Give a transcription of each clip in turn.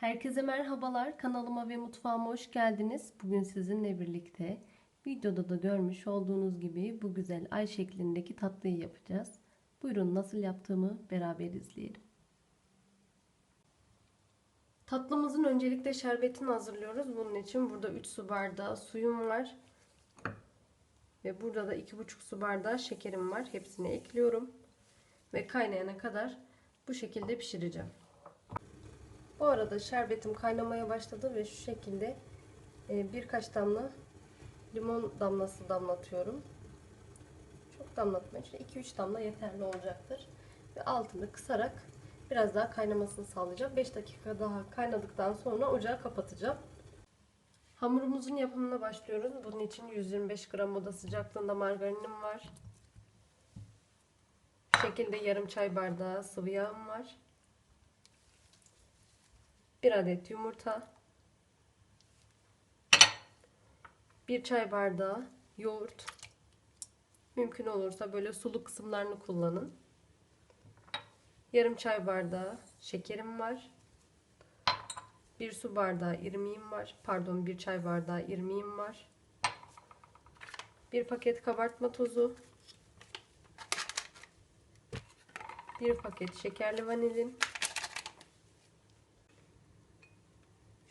Herkese merhabalar. Kanalıma ve mutfağıma hoş geldiniz. Bugün sizinle birlikte videoda da görmüş olduğunuz gibi bu güzel ay şeklindeki tatlıyı yapacağız. Buyurun nasıl yaptığımı beraber izleyelim. Tatlımızın öncelikle şerbetini hazırlıyoruz. Bunun için burada 3 su bardağı suyum var. Ve burada da 2,5 su bardağı şekerim var. Hepsini ekliyorum. Ve kaynayana kadar bu şekilde pişireceğim. Bu arada şerbetim kaynamaya başladı ve şu şekilde e, birkaç damla limon damlası damlatıyorum. Çok damlatmayın. 2-3 damla yeterli olacaktır. Ve altını kısarak biraz daha kaynamasını sağlayacağım. 5 dakika daha kaynadıktan sonra ocağı kapatacağım. Hamurumuzun yapımına başlıyoruz. Bunun için 125 gram oda sıcaklığında margarinim var. Bu şekilde yarım çay bardağı sıvı yağım var. 1 adet yumurta, 1 çay bardağı yoğurt, mümkün olursa böyle sulu kısımlarını kullanın. Yarım çay bardağı şekerim var. 1 su bardağı irmiğim var. Pardon 1 çay bardağı irmiğim var. 1 paket kabartma tozu. 1 paket şekerli vanilin.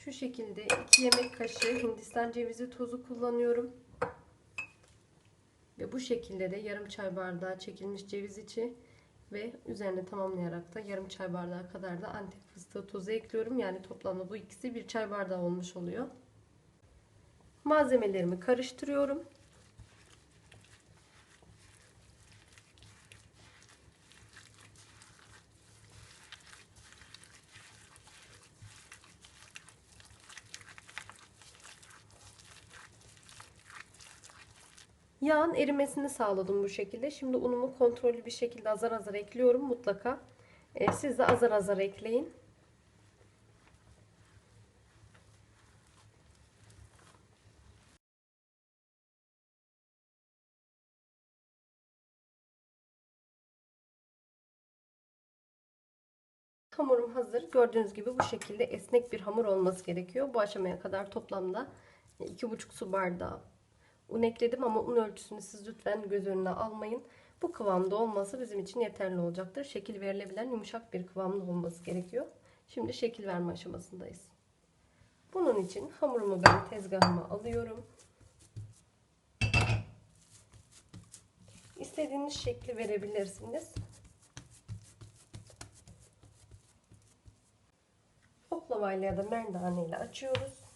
Şu şekilde 2 yemek kaşığı hindistan cevizi tozu kullanıyorum. Ve bu şekilde de yarım çay bardağı çekilmiş ceviz içi ve üzerine tamamlayarak da yarım çay bardağı kadar da antik fıstığı tozu ekliyorum. Yani toplamda bu ikisi bir çay bardağı olmuş oluyor. Malzemelerimi karıştırıyorum. Yağın erimesini sağladım bu şekilde. Şimdi unumu kontrollü bir şekilde azar azar ekliyorum mutlaka. Ee, siz de azar azar ekleyin. Hamurum hazır. Gördüğünüz gibi bu şekilde esnek bir hamur olması gerekiyor. Bu aşamaya kadar toplamda 2,5 su bardağı un ekledim ama un ölçüsünü siz lütfen göz önüne almayın. Bu kıvamda olması bizim için yeterli olacaktır. Şekil verilebilen yumuşak bir kıvamda olması gerekiyor. Şimdi şekil verme aşamasındayız. Bunun için hamurumu ben tezgahıma alıyorum. İstediğiniz şekli verebilirsiniz. Oklavayla ya da merdane ile açıyoruz.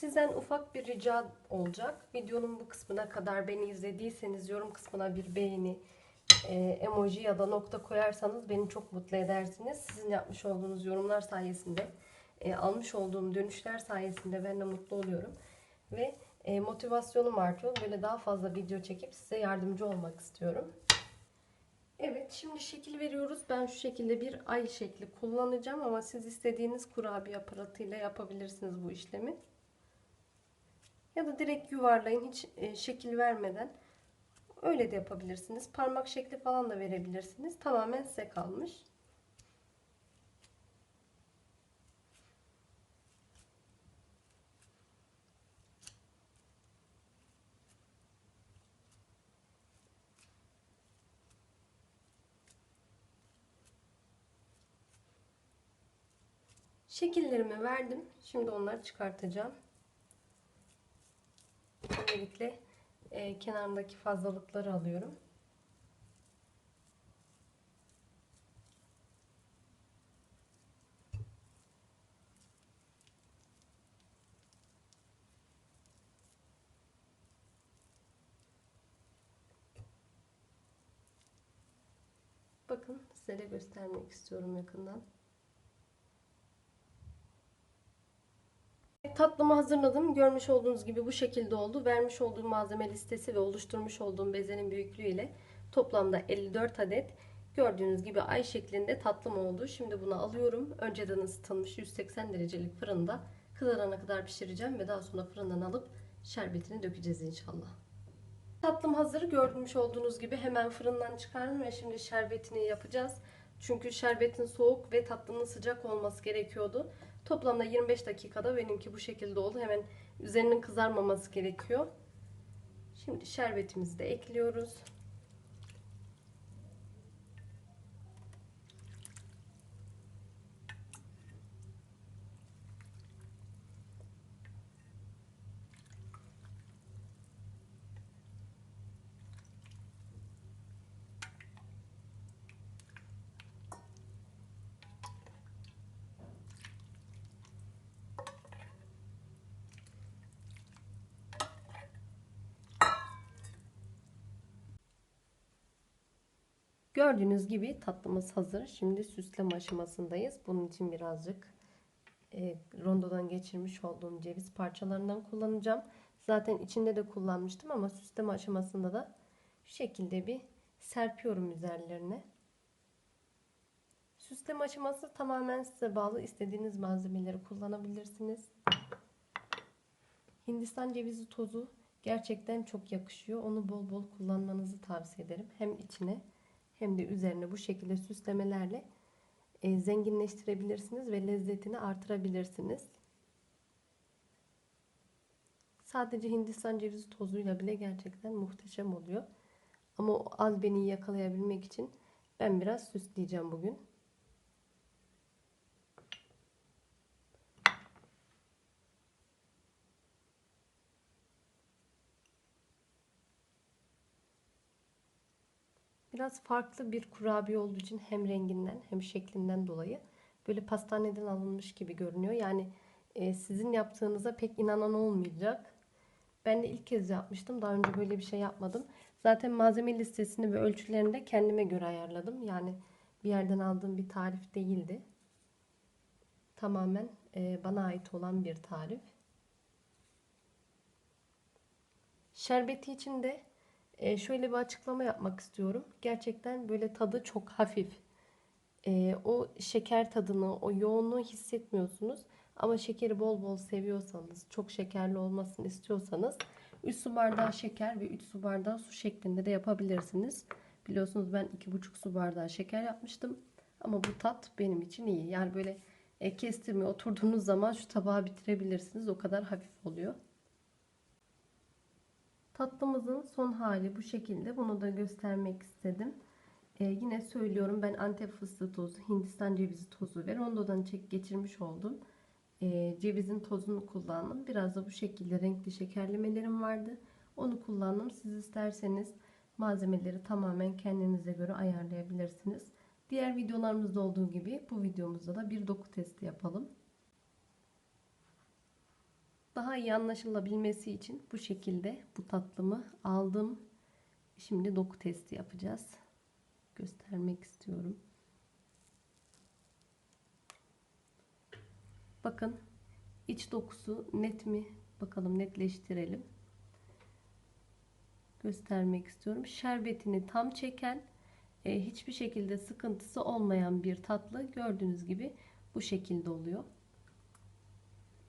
Sizden ufak bir rica olacak. Videonun bu kısmına kadar beni izlediyseniz yorum kısmına bir beğeni, e, emoji ya da nokta koyarsanız beni çok mutlu edersiniz. Sizin yapmış olduğunuz yorumlar sayesinde, e, almış olduğum dönüşler sayesinde ben de mutlu oluyorum. Ve e, motivasyonum artıyor. Böyle daha fazla video çekip size yardımcı olmak istiyorum. Evet şimdi şekil veriyoruz. Ben şu şekilde bir ay şekli kullanacağım ama siz istediğiniz kurabiye aparatıyla yapabilirsiniz bu işlemi. Ya da direkt yuvarlayın hiç e, şekil vermeden. Öyle de yapabilirsiniz. Parmak şekli falan da verebilirsiniz. Tamamen size kalmış. Şekillerimi verdim. Şimdi onları çıkartacağım. Öncelikle e, kenarındaki fazlalıkları alıyorum. Bakın size de göstermek istiyorum yakından. Tatlımı hazırladım. Görmüş olduğunuz gibi bu şekilde oldu. Vermiş olduğum malzeme listesi ve oluşturmuş olduğum bezenin büyüklüğü ile Toplamda 54 adet. Gördüğünüz gibi ay şeklinde tatlım oldu. Şimdi bunu alıyorum. Önceden ısıtılmış 180 derecelik fırında kızarana kadar pişireceğim ve daha sonra fırından alıp şerbetini dökeceğiz inşallah. Tatlım hazır. Görmüş olduğunuz gibi hemen fırından çıkardım ve şimdi şerbetini yapacağız. Çünkü şerbetin soğuk ve tatlının sıcak olması gerekiyordu. Toplamda 25 dakikada benimki bu şekilde oldu. Hemen üzerinin kızarmaması gerekiyor. Şimdi şerbetimizi de ekliyoruz. Gördüğünüz gibi tatlımız hazır. Şimdi süsleme aşamasındayız. Bunun için birazcık e, rondodan geçirmiş olduğum ceviz parçalarından kullanacağım. Zaten içinde de kullanmıştım ama süsleme aşamasında da şu şekilde bir serpiyorum üzerlerine. Süsleme aşaması tamamen size bağlı. İstediğiniz malzemeleri kullanabilirsiniz. Hindistan cevizi tozu gerçekten çok yakışıyor. Onu bol bol kullanmanızı tavsiye ederim. Hem içine hem de üzerine bu şekilde süslemelerle e, zenginleştirebilirsiniz ve lezzetini artırabilirsiniz. Sadece Hindistan cevizi tozuyla bile gerçekten muhteşem oluyor. Ama o az beni yakalayabilmek için ben biraz süsleyeceğim bugün. Biraz farklı bir kurabiye olduğu için hem renginden hem şeklinden dolayı böyle pastaneden alınmış gibi görünüyor. Yani e, sizin yaptığınıza pek inanan olmayacak. Ben de ilk kez yapmıştım. Daha önce böyle bir şey yapmadım. Zaten malzeme listesini ve ölçülerini de kendime göre ayarladım. Yani bir yerden aldığım bir tarif değildi. Tamamen e, bana ait olan bir tarif. Şerbeti için de e, şöyle bir açıklama yapmak istiyorum. Gerçekten böyle tadı çok hafif. E, o şeker tadını, o yoğunluğu hissetmiyorsunuz. Ama şekeri bol bol seviyorsanız, çok şekerli olmasını istiyorsanız 3 su bardağı şeker ve 3 su bardağı su şeklinde de yapabilirsiniz. Biliyorsunuz ben 2,5 su bardağı şeker yapmıştım. Ama bu tat benim için iyi. Yani böyle e, kestirme oturduğunuz zaman şu tabağı bitirebilirsiniz. O kadar hafif oluyor. Tatlımızın son hali bu şekilde. Bunu da göstermek istedim. Ee, yine söylüyorum ben Antep fıstığı tozu, Hindistan cevizi tozu ve rondodan çek geçirmiş oldum. Ee, cevizin tozunu kullandım. Biraz da bu şekilde renkli şekerlemelerim vardı. Onu kullandım. Siz isterseniz malzemeleri tamamen kendinize göre ayarlayabilirsiniz. Diğer videolarımızda olduğu gibi bu videomuzda da bir doku testi yapalım. Daha iyi anlaşılabilmesi için bu şekilde bu tatlımı aldım. Şimdi doku testi yapacağız. Göstermek istiyorum. Bakın iç dokusu net mi? Bakalım netleştirelim. Göstermek istiyorum. Şerbetini tam çeken, e, hiçbir şekilde sıkıntısı olmayan bir tatlı gördüğünüz gibi bu şekilde oluyor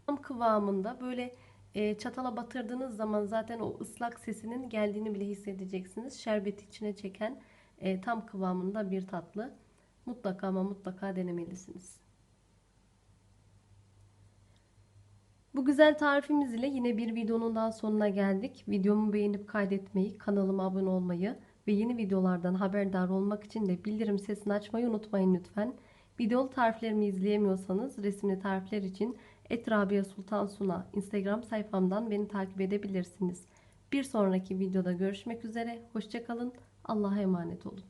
tam kıvamında böyle e, çatala batırdığınız zaman zaten o ıslak sesinin geldiğini bile hissedeceksiniz. Şerbeti içine çeken e, tam kıvamında bir tatlı. Mutlaka ama mutlaka denemelisiniz. Bu güzel tarifimiz ile yine bir videonun daha sonuna geldik. Videomu beğenip kaydetmeyi, kanalıma abone olmayı ve yeni videolardan haberdar olmak için de bildirim sesini açmayı unutmayın lütfen. Videolu tariflerimi izleyemiyorsanız resimli tarifler için Etrabiye Sultan Suna Instagram sayfamdan beni takip edebilirsiniz. Bir sonraki videoda görüşmek üzere. Hoşçakalın. Allah'a emanet olun.